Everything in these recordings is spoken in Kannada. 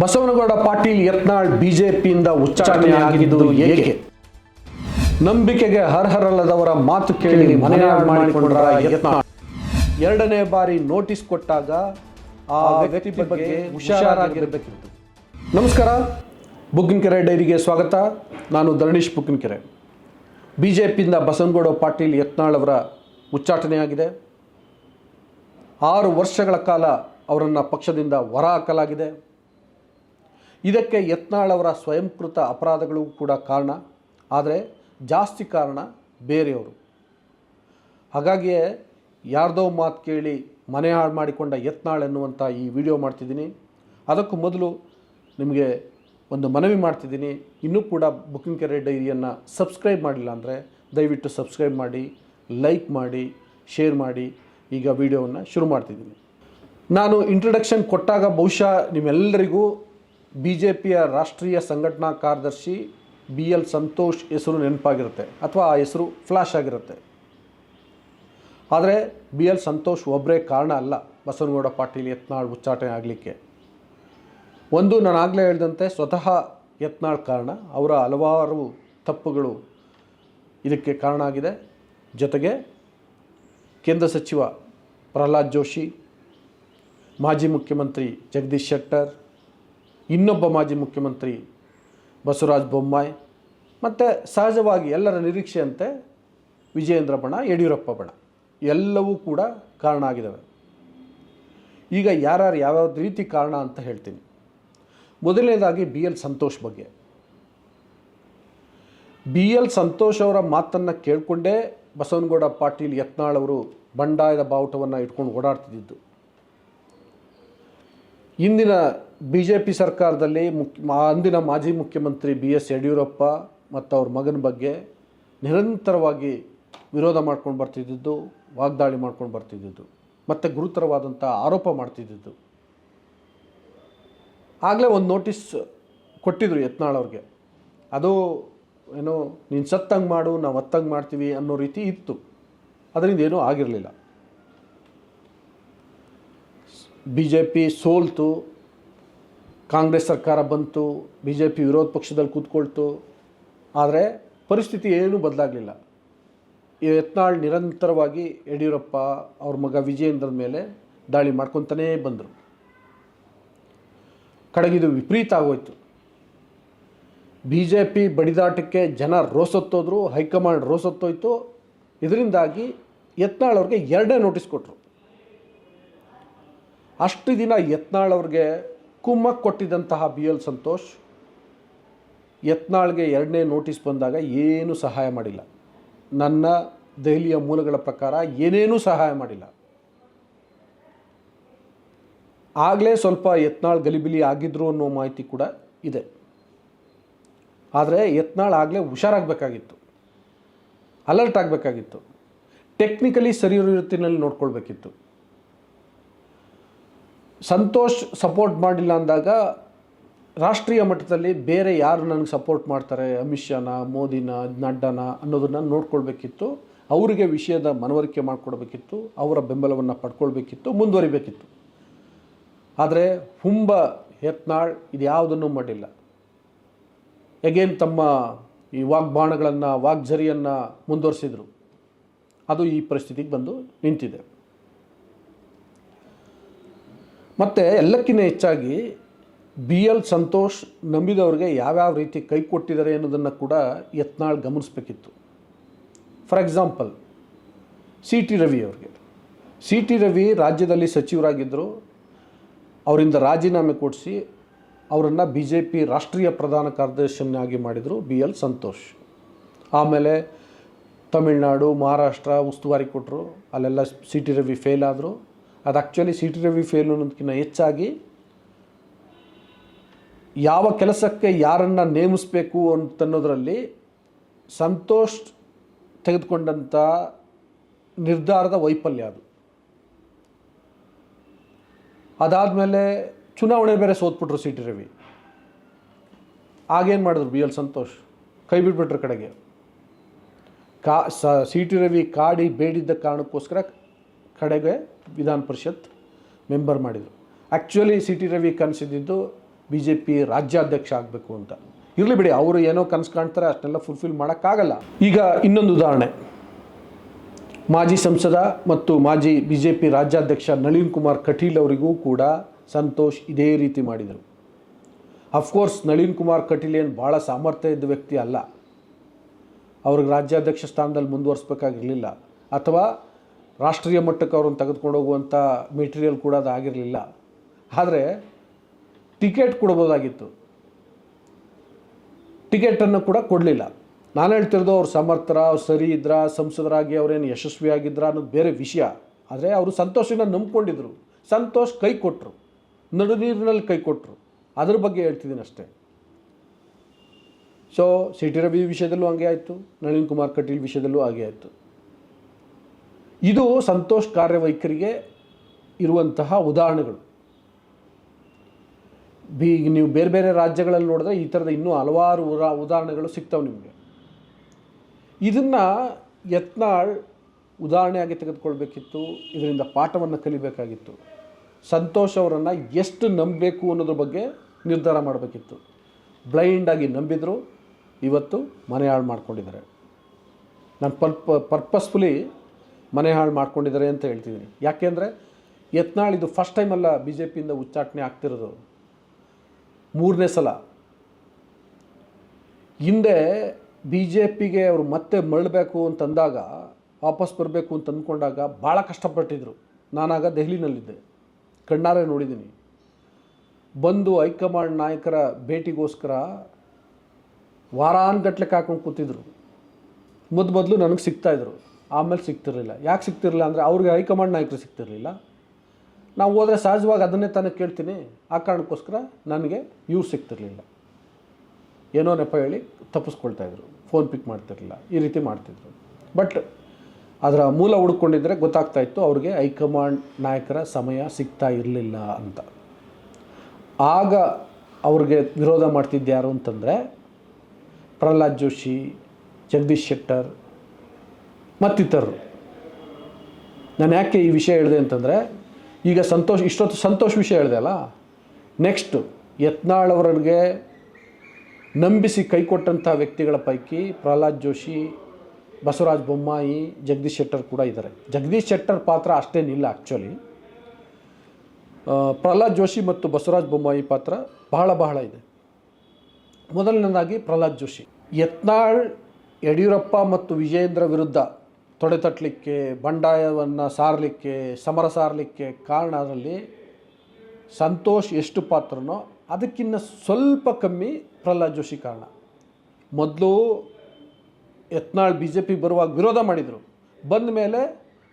ಬಸವನಗೌಡ ಪಾಟೀಲ್ ಯತ್ನಾಳ್ ಬಿಜೆಪಿಯಿಂದ ಉಚ್ಚಾಟನೆಯಾಗಿದ್ದು ಏಕೆ? ನಂಬಿಕೆಗೆ ಅರ್ಹರಲ್ಲದವರ ಮಾತು ಕೇಳಿ ಮನೆಯಾಳ್ ಮಾಡಿಕೊಂಡ್ರ ಯತ್ನಾಳ್ ಎರಡನೇ ಬಾರಿ ನೋಟಿಸ್ ಕೊಟ್ಟಾಗ ಆ ವ್ಯಕ್ತಿ ಬಗ್ಗೆ ಹುಷಾರಾಗಿರಬೇಕಿತ್ತು. ನಮಸ್ಕಾರ ಬುಗ್ಗಿನಕೆರೆ ಡೈರಿಗೆ ಸ್ವಾಗತ. ನಾನು ಧರಣೀಶ್ ಬುಗ್ಗಿನಕೆರೆ. ಬಿ ಜೆ ಪಿಯಿಂದ ಬಸವನಗೌಡ ಪಾಟೀಲ್ ಯತ್ನಾಳ್ ಅವರ ಉಚ್ಚಾಟನೆಯಾಗಿದೆ. ಆರು ವರ್ಷಗಳ ಕಾಲ ಅವರನ್ನು ಪಕ್ಷದಿಂದ ಹೊರಹಾಕಲಾಗಿದೆ ಇದಕ್ಕೆ ಯತ್ನಾಳ್ ಅವರ ಸ್ವಯಂಕೃತ ಅಪರಾಧಗಳು ಕೂಡ ಕಾರಣ, ಆದರೆ ಜಾಸ್ತಿ ಕಾರಣ ಬೇರೆಯವರು. ಹಾಗಾಗಿಯೇ ಯಾರ್ದೋ ಮಾತು ಕೇಳಿ ಮನೆ ಹಾಳು ಮಾಡಿಕೊಂಡ ಯತ್ನಾಳ್ ಎನ್ನುವಂಥ ಈ ವಿಡಿಯೋ ಮಾಡ್ತಿದ್ದೀನಿ. ಅದಕ್ಕೂ ಮೊದಲು ನಿಮಗೆ ಒಂದು ಮನವಿ ಮಾಡ್ತಿದ್ದೀನಿ. ಇನ್ನೂ ಕೂಡ ಬುಕಿಂಗ್ ಕೆರೆ ಡೈರಿಯನ್ನು ಸಬ್ಸ್ಕ್ರೈಬ್ ಮಾಡಿಲ್ಲ ಅಂದರೆ ದಯವಿಟ್ಟು ಸಬ್ಸ್ಕ್ರೈಬ್ ಮಾಡಿ, ಲೈಕ್ ಮಾಡಿ, ಶೇರ್ ಮಾಡಿ. ಈಗ ವಿಡಿಯೋವನ್ನು ಶುರು ಮಾಡ್ತಿದ್ದೀನಿ. ನಾನು ಇಂಟ್ರಡಕ್ಷನ್ ಕೊಟ್ಟಾಗ ಬಹುಶಃ ನಿಮ್ಮೆಲ್ಲರಿಗೂ ಬಿ ರಾಷ್ಟ್ರೀಯ ಸಂಘಟನಾ ಕಾರ್ಯದರ್ಶಿ ಬಿ ಎಲ್ ಸಂತೋಷ್ ಹೆಸರು ನೆನಪಾಗಿರುತ್ತೆ ಅಥವಾ ಆ ಹೆಸರು ಫ್ಲ್ಯಾಶ್ ಆಗಿರುತ್ತೆ. ಆದರೆ ಬಿ ಎಲ್ ಸಂತೋಷ್ ಒಬ್ಬರೇ ಕಾರಣ ಅಲ್ಲ. ಬಸವನಗೌಡ ಪಾಟೀಲ್ ಯತ್ನಾಳ್ ಉಚ್ಚಾಟನೆ ಆಗಲಿಕ್ಕೆ. ಒಂದು ನಾನು ಆಗಲೇ ಹೇಳಿದಂತೆ ಸ್ವತಃ ಯತ್ನಾಳ್ ಕಾರಣ. ಅವರ ಹಲವಾರು ತಪ್ಪುಗಳು ಇದಕ್ಕೆ ಕಾರಣ ಆಗಿದೆ. ಜೊತೆಗೆ ಕೇಂದ್ರ ಸಚಿವ ಪ್ರಹ್ಲಾದ್ ಜೋಶಿ, ಮಾಜಿ ಮುಖ್ಯಮಂತ್ರಿ ಜಗದೀಶ್ ಶೆಟ್ಟರ್ ಇನ್ನೊಬ್ಬ ಮಾಜಿ ಮುಖ್ಯಮಂತ್ರಿ ಬಸವರಾಜ ಬೊಮ್ಮಾಯಿ, ಮತ್ತು ಸಹಜವಾಗಿ ಎಲ್ಲರ ನಿರೀಕ್ಷೆಯಂತೆ ವಿಜಯೇಂದ್ರ ಬಣ, ಯಡಿಯೂರಪ್ಪ ಬಣ, ಎಲ್ಲವೂ ಕೂಡ ಕಾರಣ ಆಗಿದ್ದಾವೆ. ಈಗ ಯಾರ್ಯಾರು ಯಾವ್ಯಾವ ರೀತಿ ಕಾರಣ ಅಂತ ಹೇಳ್ತೀನಿ. ಮೊದಲನೇದಾಗಿ ಬಿ ಎಲ್ ಸಂತೋಷ್ ಬಗ್ಗೆ. ಬಿ ಎಲ್ ಸಂತೋಷ್ ಅವರ ಮಾತನ್ನು ಕೇಳಿಕೊಂಡೇ ಬಸವನಗೌಡ ಪಾಟೀಲ್ ಯತ್ನಾಳ್ ಅವರು ಬಂಡಾಯದ ಬಾವುಟವನ್ನು ಇಟ್ಕೊಂಡು ಓಡಾಡ್ತಿದ್ದಿದ್ದು. ಇಂದಿನ ಬಿ ಜೆ ಪಿ ಸರ್ಕಾರದಲ್ಲಿ ಮುಖ್ಯ ಮಾ- ಅಂದಿನ ಮಾಜಿ ಮುಖ್ಯಮಂತ್ರಿ ಬಿ ಎಸ್ ಯಡಿಯೂರಪ್ಪ ಮತ್ತು ಅವ್ರ ಮಗನ ಬಗ್ಗೆ ನಿರಂತರವಾಗಿ ವಿರೋಧ ಮಾಡ್ಕೊಂಡು ಬರ್ತಿದ್ದಿದ್ದು, ವಾಗ್ದಾಳಿ ಮಾಡ್ಕೊಂಡು ಬರ್ತಿದ್ದಿದ್ದು, ಮತ್ತು ಗುರುತರವಾದಂಥ ಆರೋಪ ಮಾಡ್ತಿದ್ದಿದ್ದು. ಆಗಲೇ ಒಂದು ನೋಟಿಸ್ ಕೊಟ್ಟಿದ್ರು ಯತ್ನಾಳ್ ಅವ್ರಿಗೆ. ಅದು ಏನೋ, ನೀನು ಸತ್ತಂಗೆ ಮಾಡು, ನಾವು ಹತ್ತಂಗೆ ಮಾಡ್ತೀವಿ ಅನ್ನೋ ರೀತಿ ಇತ್ತು. ಅದರಿಂದ ಏನೂ ಆಗಿರಲಿಲ್ಲ. ಬಿ ಜೆ ಪಿ ಸೋಲ್ತು, ಕಾಂಗ್ರೆಸ್ ಸರ್ಕಾರ ಬಂತು ಬಿ ಜೆ ಪಿ ವಿರೋಧ ಪಕ್ಷದಲ್ಲಿ ಕೂತ್ಕೊಳ್ತು. ಆದರೆ ಪರಿಸ್ಥಿತಿ ಏನೂ ಬದಲಾಗಲಿಲ್ಲ. ಯತ್ನಾಳ್ ನಿರಂತರವಾಗಿ ಯಡಿಯೂರಪ್ಪ ಅವ್ರ ಮಗ ವಿಜಯೇಂದ್ರನ ಮೇಲೆ ದಾಳಿ ಮಾಡ್ಕೊತಾನೇ ಬಂದರು. ಕಡೆಗಿದು ವಿಪರೀತ ಆಗೋಯ್ತು. ಬಿ ಜೆ ಪಿ ಬಡಿದಾಟಕ್ಕೆ ಜನ ರೋಸತ್ತೋದ್ರು, ಹೈಕಮಾಂಡ್ ರೋಸತ್ತೋಯ್ತು. ಇದರಿಂದಾಗಿ ಯತ್ನಾಳ್ ಅವ್ರಿಗೆ ಎರಡೇ ನೋಟಿಸ್ ಕೊಟ್ಟರು ಅಷ್ಟು ದಿನ ಯತ್ನಾಳ್ ಅವ್ರಿಗೆ ಕುಮ್ಮಕ್ ಕೊಟ್ಟಿದ್ದಂತಹ ಬಿ ಎಲ್ ಸಂತೋಷ್ ಯತ್ನಾಳ್ಗೆ ಎರಡನೇ ನೋಟಿಸ್ ಬಂದಾಗ ಏನೂ ಸಹಾಯ ಮಾಡಿಲ್ಲ. ನನ್ನ ದೆಹಲಿಯ ಮೂಲಗಳ ಪ್ರಕಾರ ಏನೇನೂ ಸಹಾಯ ಮಾಡಿಲ್ಲ. ಆಗಲೇ ಸ್ವಲ್ಪ ಯತ್ನಾಳ್ ಗಲಿಬಿಲಿ ಆಗಿದ್ರು ಅನ್ನೋ ಮಾಹಿತಿ ಕೂಡ ಇದೆ. ಆದರೆ ಯತ್ನಾಳ್ ಆಗಲೇ ಹುಷಾರಾಗಬೇಕಾಗಿತ್ತು. ಅಲರ್ಟ್ ಆಗಬೇಕಾಗಿತ್ತು. ಟೆಕ್ನಿಕಲಿ ಸರಿ ರೀತಿಯಲ್ಲಿ ನೋಡ್ಕೊಳ್ಬೇಕಿತ್ತು. ಸಂತೋಷ್ ಸಪೋರ್ಟ್ ಮಾಡಿಲ್ಲ ಅಂದಾಗ ರಾಷ್ಟ್ರೀಯ ಮಟ್ಟದಲ್ಲಿ ಬೇರೆ ಯಾರು ನನಗೆ ಸಪೋರ್ಟ್ ಮಾಡ್ತಾರೆ, ಅಮಿತ್ ಶಾನ, ಮೋದಿನ, ನಡ್ಡನ ಅನ್ನೋದನ್ನು ನೋಡ್ಕೊಳ್ಬೇಕಿತ್ತು, ಅವರಿಗೆ ವಿಷಯದ ಮನವರಿಕೆ ಮಾಡಿಕೊಡ್ಬೇಕಿತ್ತು, ಅವರ ಬೆಂಬಲವನ್ನು ಪಡ್ಕೊಳ್ಬೇಕಿತ್ತು, ಮುಂದುವರಿಬೇಕಿತ್ತು. ಆದರೆ ಹುಂಬ ಯತ್ನಾಳ್ ಇದು ಯಾವುದನ್ನು ಮಾಡಿಲ್ಲ. ಎಗೇನ್ ತಮ್ಮ ಈ ವಾಗ್ಬಾಣಗಳನ್ನು, ವಾಗ್ಝರಿಯನ್ನು ಮುಂದುವರಿಸಿದರು. ಅದು ಈ ಪರಿಸ್ಥಿತಿಗೆ ಬಂದು ನಿಂತಿದೆ. ಮತ್ತು ಎಲ್ಲಕ್ಕಿಂತ ಹೆಚ್ಚಾಗಿ ಬಿ ಎಲ್ ಸಂತೋಷ್ ನಂಬಿದವ್ರಿಗೆ ಯಾವ್ಯಾವ ರೀತಿ ಕೈ ಕೊಟ್ಟಿದ್ದಾರೆ ಅನ್ನೋದನ್ನು ಕೂಡ Yatnal ಗಮನಿಸ್ಬೇಕಿತ್ತು. For example C T Ravi ಅವ್ರಿಗೆ. ಸಿ ಟಿ ರವಿ ರಾಜ್ಯದಲ್ಲಿ ಸಚಿವರಾಗಿದ್ದರು ಅವರಿಂದ ರಾಜೀನಾಮೆ ಕೊಡಿಸಿ ಅವರನ್ನು ಬಿ ಜೆ ಪಿ ರಾಷ್ಟ್ರೀಯ ಪ್ರಧಾನ ಕಾರ್ಯದರ್ಶಿಯನ್ನಾಗಿ ಮಾಡಿದರು ಬಿ ಎಲ್ ಸಂತೋಷ್. ಆಮೇಲೆ ತಮಿಳುನಾಡು, ಮಹಾರಾಷ್ಟ್ರ ಉಸ್ತುವಾರಿ ಕೊಟ್ಟರು ಅಲ್ಲೆಲ್ಲ ಸಿ ಟಿ ರವಿ ಫೇಲ್ ಆದರು. ಅದು actually C T Ravi fail ಅನ್ನೋದಕ್ಕಿಂತ ಹೆಚ್ಚಾಗಿ ಯಾವ ಕೆಲಸಕ್ಕೆ ಯಾರನ್ನು ನೇಮಿಸಬೇಕು ಅಂತನ್ನೋದರಲ್ಲಿ ಸಂತೋಷ್ ತೆಗೆದುಕೊಂಡಂಥ ನಿರ್ಧಾರದ ವೈಫಲ್ಯ ಅದು. ಅದಾದಮೇಲೆ ಚುನಾವಣೆ ಬೇರೆ ಸೋತ್ಬಿಟ್ರು ಸಿ ಟಿ ರವಿ ಆಗೇನು ಮಾಡಿದ್ರು ಬಿ ಎಲ್ ಸಂತೋಷ್? ಕೈ ಬಿಟ್ಬಿಟ್ರ ಕಡೆಗೆ. ಕಾ ಸಿ ಟಿ ರವಿ ಕಾಡಿ ಬೇಡಿದ್ದ ಕಾರಣಕ್ಕೋಸ್ಕರ ಕಡೆಗೆ ವಿಧಾನ ಪರಿಷತ್ ಮೆಂಬರ್ ಮಾಡಿದರು. ಆ್ಯಕ್ಚುಲಿ ಸಿ ಟಿ ರವಿ ಕನಸಿದ್ದು ಬಿ ಜೆ ಪಿ ರಾಜ್ಯಾಧ್ಯಕ್ಷ ಆಗಬೇಕು ಅಂತ. ಇರಲಿ ಬಿಡಿ, ಅವರು ಏನೋ ಕನಸು ಕಾಣ್ತಾರೆ ಅಷ್ಟೆಲ್ಲ ಫುಲ್ಫಿಲ್ ಮಾಡೋಕ್ಕಾಗಲ್ಲ. ಈಗ ಇನ್ನೊಂದು ಉದಾಹರಣೆ. ಮಾಜಿ ಸಂಸದ ಮತ್ತು ಮಾಜಿ ಬಿ ಜೆ ಪಿ ರಾಜ್ಯಾಧ್ಯಕ್ಷ ನಳಿನ್ ಕುಮಾರ್ ಕಟೀಲ್ ಅವರಿಗೂ ಕೂಡ ಸಂತೋಷ್ ಇದೇ ರೀತಿ ಮಾಡಿದರು. ಅಫ್ಕೋರ್ಸ್ ನಳಿನ್ ಕುಮಾರ್ ಕಟೀಲ್ ಏನು ಭಾಳ ಸಾಮರ್ಥ್ಯ ಇದ್ದ ವ್ಯಕ್ತಿ ಅಲ್ಲ. ಅವ್ರಿಗೆ ರಾಜ್ಯಾಧ್ಯಕ್ಷ ಸ್ಥಾನದಲ್ಲಿ ಮುಂದುವರಿಸ್ಬೇಕಾಗಿರಲಿಲ್ಲ. ಅಥವಾ ರಾಷ್ಟ್ರೀಯ ಮಟ್ಟಕ್ಕೆ ಅವ್ರನ್ನ ತೆಗೆದುಕೊಂಡು ಹೋಗುವಂಥ ಮೆಟೀರಿಯಲ್ ಕೂಡ ಅದು ಆಗಿರಲಿಲ್ಲ ಆದರೆ ಟಿಕೆಟ್ ಕೊಡ್ಬೋದಾಗಿತ್ತು. ಟಿಕೆಟನ್ನು ಕೂಡ ಕೊಡಲಿಲ್ಲ. ನಾನು ಹೇಳ್ತಿರೋದು ಅವ್ರು ಸಮರ್ಥರ, ಅವ್ರು ಸರಿ ಇದ್ರ, ಸಂಸದರಾಗಿ ಅವರೇನು ಯಶಸ್ವಿಯಾಗಿದ್ರ ಅನ್ನೋದು ಬೇರೆ ವಿಷಯ. ಆದರೆ ಅವರು ಸಂತೋಷನ ನಂಬ್ಕೊಂಡಿದ್ರು. ಸಂತೋಷ್ ಕೈ ಕೊಟ್ಟರು ನಡು ನೀರಿನಲ್ಲಿ ಕೈ ಕೊಟ್ಟರು ಅದ್ರ ಬಗ್ಗೆ ಹೇಳ್ತಿದ್ದೀನಿ ಅಷ್ಟೇ. ಸೊ ಸಿ ಟಿ ರವಿ ವಿಷಯದಲ್ಲೂ ಹಂಗೆ ಆಯಿತು. ನಳಿನ್ ಕುಮಾರ್ ಕಟೀಲ್ ವಿಷಯದಲ್ಲೂ ಹಾಗೆ ಆಯಿತು. ಇದು ಸಂತೋಷ್ ಕಾರ್ಯವೈಖರಿಗೆ ಇರುವಂತಹ ಉದಾಹರಣೆಗಳು. ಬಿ ನೀವು ಬೇರೆ ಬೇರೆ ರಾಜ್ಯಗಳಲ್ಲಿ ನೋಡಿದ್ರೆ ಈ ಥರದ ಇನ್ನೂ ಹಲವಾರು ಉರಾ ಉದಾಹರಣೆಗಳು ಸಿಗ್ತವೆ ನಿಮಗೆ. ಇದನ್ನು ಯತ್ನಾಳ್ ಉದಾಹರಣೆಯಾಗಿ ತೆಗೆದುಕೊಳ್ಬೇಕಿತ್ತು, ಇದರಿಂದ ಪಾಠವನ್ನು ಕಲಿಬೇಕಾಗಿತ್ತು. ಸಂತೋಷ್ ಅವರನ್ನು ಎಷ್ಟು ನಂಬಬೇಕು ಅನ್ನೋದ್ರ ಬಗ್ಗೆ ನಿರ್ಧಾರ ಮಾಡಬೇಕಿತ್ತು. ಬ್ಲೈಂಡಾಗಿ ನಂಬಿದರು, ಇವತ್ತು ಮನೆ ಹಾಳು ಮಾಡ್ಕೊಂಡಿದ್ದಾರೆ. ನಾನು ಪರ್ಪ, ಪರ್ಪಸ್ಫುಲಿ ಮನೆ ಹಾಳು ಮಾಡ್ಕೊಂಡಿದ್ದಾರೆ ಅಂತ ಹೇಳ್ತಿದ್ದೀನಿ. ಯಾಕೆಂದರೆ ಯತ್ನಾಳ್ ಇದು ಫಸ್ಟ್ ಟೈಮಲ್ಲ ಬಿ ಜೆ ಪಿಯಿಂದ ಉಚ್ಚಾಟನೆ ಆಗ್ತಿರೋದು. ಮೂರನೇ ಸಲ. ಹಿಂದೆ ಬಿ ಜೆ ಪಿಗೆ ಅವರು ಮತ್ತೆ ಮರಳಬೇಕು ಅಂತಂದಾಗ ವಾಪಸ್ ಬರಬೇಕು ಅಂತ ಅಂದ್ಕೊಂಡಾಗ ಭಾಳ ಕಷ್ಟಪಟ್ಟಿದ್ರು. ನಾನಾಗ ದೆಹಲಿನಲ್ಲಿದ್ದೆ. ಕಣ್ಣಾರೆ ನೋಡಿದ್ದೀನಿ. ಬಂದು ಹೈಕಮಾಂಡ್ ನಾಯಕರ ಭೇಟಿಗೋಸ್ಕರ ವಾರಾನ್ಗಟ್ಲೆ ಕಾಕೊಂಡು ಕೂತಿದ್ರು. ಮೊದ್ ಮೊದಲು ನನಗೆ ಸಿಗ್ತಾಯಿದ್ರು ಆಮೇಲೆ ಸಿಗ್ತಿರಲಿಲ್ಲ. ಯಾಕೆ ಸಿಗ್ತಿರಲಿಲ್ಲ ಅಂದರೆ ಅವ್ರಿಗೆ ಹೈಕಮಾಂಡ್ ನಾಯಕರು ಸಿಗ್ತಿರಲಿಲ್ಲ. ನಾವು ಹೋದರೆ ಸಹಜವಾಗಿ ಅದನ್ನೇ ತಾನೇ ಕೇಳ್ತೀನಿ. ಆ ಕಾರಣಕ್ಕೋಸ್ಕರ ನನಗೆ ಇವ್ರು ಸಿಗ್ತಿರಲಿಲ್ಲ. ಏನೋ ನೆಪ ಹೇಳಿ ತಪ್ಪಿಸ್ಕೊಳ್ತಾಯಿದ್ರು ಫೋನ್ ಪಿಕ್ ಮಾಡ್ತಿರಲಿಲ್ಲ. ಈ ರೀತಿ ಮಾಡ್ತಿದ್ರು. ಬಟ್ ಅದರ ಮೂಲ ಹುಡ್ಕೊಂಡಿದ್ರೆ ಗೊತ್ತಾಗ್ತಾ ಇತ್ತು ಅವ್ರಿಗೆ ಹೈಕಮಾಂಡ್ ನಾಯಕರ ಸಮಯ ಸಿಗ್ತಾ ಇರಲಿಲ್ಲ ಅಂತ. ಆಗ ಅವ್ರಿಗೆ ವಿರೋಧ ಮಾಡ್ತಿದ್ದು ಯಾರು ಅಂತಂದರೆ ಪ್ರಹ್ಲಾದ್ ಜೋಶಿ, ಜಗದೀಶ್ ಶೆಟ್ಟರ್ ಮತ್ತಿತರರು. ನಾನು ಯಾಕೆ ಈ ವಿಷಯ ಹೇಳಿದೆ ಅಂತಂದರೆ, ಈಗ ಸಂತೋಷ್, ಇಷ್ಟೊತ್ತು ಸಂತೋಷ್ ವಿಷಯ ಹೇಳಿದೆ ಅಲ್ಲ? ನೆಕ್ಸ್ಟು ಯತ್ನಾಳವರಿಗೆ ನಂಬಿಸಿ ಕೈ ಕೊಟ್ಟಂಥ ವ್ಯಕ್ತಿಗಳ ಪೈಕಿ ಪ್ರಹ್ಲಾದ್ ಜೋಶಿ, ಬಸವರಾಜ್ ಬೊಮ್ಮಾಯಿ, ಜಗದೀಶ್ ಶೆಟ್ಟರ್ ಕೂಡ ಇದ್ದಾರೆ. ಜಗದೀಶ್ ಶೆಟ್ಟರ್ ಪಾತ್ರ ಅಷ್ಟೇನಿಲ್ಲ ಆ್ಯಕ್ಚುಲಿ ಪ್ರಹ್ಲಾದ್ ಜೋಶಿ ಮತ್ತು ಬಸವರಾಜ್ ಬೊಮ್ಮಾಯಿ ಪಾತ್ರ ಬಹಳ ಬಹಳ ಇದೆ. ಮೊದಲನೇದಾಗಿ ಪ್ರಹ್ಲಾದ್ ಜೋಶಿ. ಯತ್ನಾಳ್, ಯಡಿಯೂರಪ್ಪ ಮತ್ತು ವಿಜಯೇಂದ್ರ ವಿರುದ್ಧ ತೊಡೆತಟ್ಟಲಿಕ್ಕೆ, ಬಂಡಾಯವನ್ನು ಸಾರಲಿಕ್ಕೆ, ಸಮರ ಸಾರಲಿಕ್ಕೆ ಕಾರಣ ಅದರಲ್ಲಿ ಸಂತೋಷ್ ಎಷ್ಟು ಪಾತ್ರನೋ ಅದಕ್ಕಿಂತ ಸ್ವಲ್ಪ ಕಮ್ಮಿ ಪ್ರಹ್ಲಾದ್ ಜೋಶಿ ಕಾರಣ. ಮೊದಲು ಯತ್ನಾಳ್ ಬಿ ಜೆ ಪಿ ಬರುವಾಗ ವಿರೋಧ ಮಾಡಿದರು. ಬಂದ ಮೇಲೆ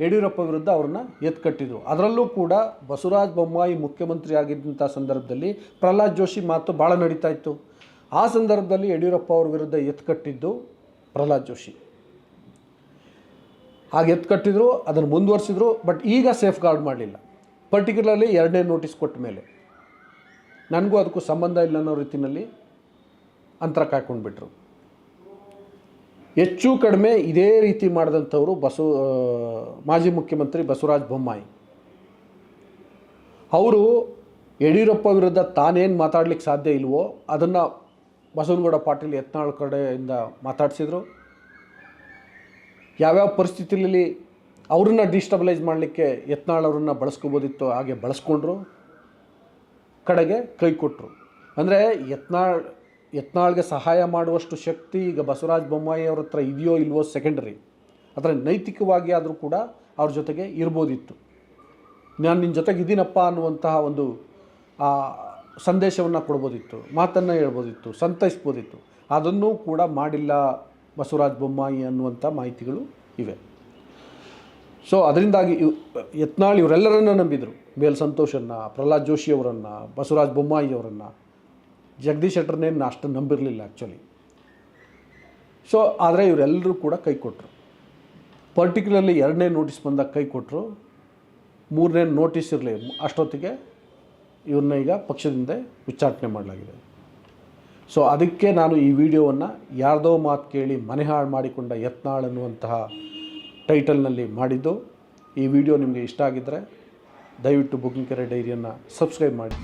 ಯಡಿಯೂರಪ್ಪ ವಿರುದ್ಧ ಅವ್ರನ್ನ ಎತ್ಕಟ್ಟಿದ್ರು. ಅದರಲ್ಲೂ ಕೂಡ ಬಸವರಾಜ ಬೊಮ್ಮಾಯಿ ಮುಖ್ಯಮಂತ್ರಿ ಆಗಿದ್ದಂಥ ಸಂದರ್ಭದಲ್ಲಿ ಪ್ರಹ್ಲಾದ್ ಜೋಶಿ ಮಾತು ಭಾಳ ನಡೀತಾ ಇತ್ತು. ಆ ಸಂದರ್ಭದಲ್ಲಿ ಯಡಿಯೂರಪ್ಪ ಅವ್ರ ವಿರುದ್ಧ ಎತ್ಕಟ್ಟಿದ್ದು ಪ್ರಹ್ಲಾದ್ ಜೋಶಿ. ಹಾಗೆ ಎತ್ಕಟ್ಟಿದ್ರು ಅದನ್ನು ಮುಂದುವರಿಸಿದ್ರು ಬಟ್ ಈಗ ಸೇಫ್ ಗಾರ್ಡ್ ಮಾಡಲಿಲ್ಲ. ಪರ್ಟಿಕ್ಯುಲರ್ಲಿ ಎರಡನೇ ನೋಟಿಸ್ ಕೊಟ್ಟ ಮೇಲೆ. ನನಗೂ ಅದಕ್ಕೂ ಸಂಬಂಧ ಇಲ್ಲ ಅನ್ನೋ ರೀತಿಯಲ್ಲಿ ಅಂತರ ಕಾಯ್ಕೊಂಡ್ಬಿಟ್ರು. ಹೆಚ್ಚು ಕಡಿಮೆ ಇದೇ ರೀತಿ ಮಾಡಿದಂಥವರು ಬಸವ ಮಾಜಿ ಮುಖ್ಯಮಂತ್ರಿ ಬಸವರಾಜ ಬೊಮ್ಮಾಯಿ. ಅವರು ಯಡಿಯೂರಪ್ಪ ವಿರುದ್ಧ ತಾನೇನು ಮಾತಾಡ್ಲಿಕ್ಕೆ ಸಾಧ್ಯ ಇಲ್ವೋ, ಅದನ್ನು ಬಸವನಗೌಡ ಪಾಟೀಲ್ ಯತ್ನಾಳ್ ಕಡೆಯಿಂದ ಮಾತಾಡಿಸಿದ್ರು. ಯಾವ್ಯಾವ ಪರಿಸ್ಥಿತಿಯಲ್ಲಿ ಅವ್ರನ್ನ ಡಿಸ್ಟಬಲೈಸ್ ಮಾಡಲಿಕ್ಕೆ ಯತ್ನಾಳ್ ಅವ್ರನ್ನ ಬಳಸ್ಕೋಬೋದಿತ್ತು ಹಾಗೆ ಬಳಸ್ಕೊಂಡ್ರು, ಕಡೆಗೆ ಕೈ ಕೊಟ್ಟರು ಅಂದರೆ ಯತ್ನಾಳ್, ಯತ್ನಾಳ್ಗೆ ಸಹಾಯ ಮಾಡುವಷ್ಟು ಶಕ್ತಿ ಈಗ ಬಸವರಾಜ ಬೊಮ್ಮಾಯಿ ಅವ್ರ ಹತ್ರ ಇದೆಯೋ ಇಲ್ವೋ ಸೆಕೆಂಡರಿ ಆದರೆ ನೈತಿಕವಾಗಿ ಆದರೂ ಕೂಡ ಅವ್ರ ಜೊತೆಗೆ ಇರ್ಬೋದಿತ್ತು. ನಾನು ನಿನ್ನ ಜೊತೆಗೆ ಇದ್ದೀನಪ್ಪ ಅನ್ನುವಂತಹ ಒಂದು, ಆ, ಸಂದೇಶವನ್ನು ಕೊಡ್ಬೋದಿತ್ತು, ಮಾತನ್ನು ಹೇಳ್ಬೋದಿತ್ತು, ಸಂತೈಸ್ಬೋದಿತ್ತು. ಅದನ್ನೂ ಕೂಡ ಮಾಡಿಲ್ಲ ಬಸವರಾಜ ಬೊಮ್ಮಾಯಿ ಅನ್ನುವಂಥ ಮಾಹಿತಿಗಳು ಇವೆ. ಸೊ ಅದರಿಂದಾಗಿ ಇವ್ ಯತ್ನಾಳ್ ಇವರೆಲ್ಲರನ್ನ ನಂಬಿದರು. ಮೇಲ್ ಸಂತೋಷನ್ನ ಪ್ರಹ್ಲಾದ್ ಜೋಶಿ ಅವರನ್ನು, ಬಸವರಾಜ ಬೊಮ್ಮಾಯಿ ಅವರನ್ನು. ಜಗದೀಶ್ ಶೆಟ್ಟರ್ನೇನು ಅಷ್ಟು ನಂಬಿರಲಿಲ್ಲ ಆ್ಯಕ್ಚುಲಿ ಸೊ ಆದರೆ ಇವರೆಲ್ಲರೂ ಕೂಡ ಕೈ ಕೊಟ್ಟರು ಪರ್ಟಿಕ್ಯುಲರ್ಲಿ ಎರಡನೇ ನೋಟಿಸ್ ಬಂದಾಗ ಕೈ ಕೊಟ್ಟರು ಮೂರನೇ ನೋಟಿಸ್ ಇರಲಿ, ಅಷ್ಟೊತ್ತಿಗೆ ಇವ್ರನ್ನ ಈಗ ಪಕ್ಷದಿಂದ ಉಚ್ಚಾಟನೆ ಮಾಡಲಾಗಿದೆ. ಸೊ ಅದಕ್ಕೆ ನಾನು ಈ ವಿಡಿಯೋವನ್ನು ಯಾರ್ದೋ ಮಾತು ಕೇಳಿ ಮನೆ ಹಾಳು ಮಾಡಿಕೊಂಡ ಯತ್ನಾಳ್ ಅನ್ನುವಂತಹ ಟೈಟಲ್ನಲ್ಲಿ ಮಾಡಿದ್ದು. ಈ ವಿಡಿಯೋ ನಿಮಗೆ ಇಷ್ಟ ಆಗಿದ್ದರೆ ದಯವಿಟ್ಟು ಬುಕ್ಕಿಂಗ್ ಕೆರೆ ಡೈರಿಯನ್ನು ಸಬ್ಸ್ಕ್ರೈಬ್ ಮಾಡಿ.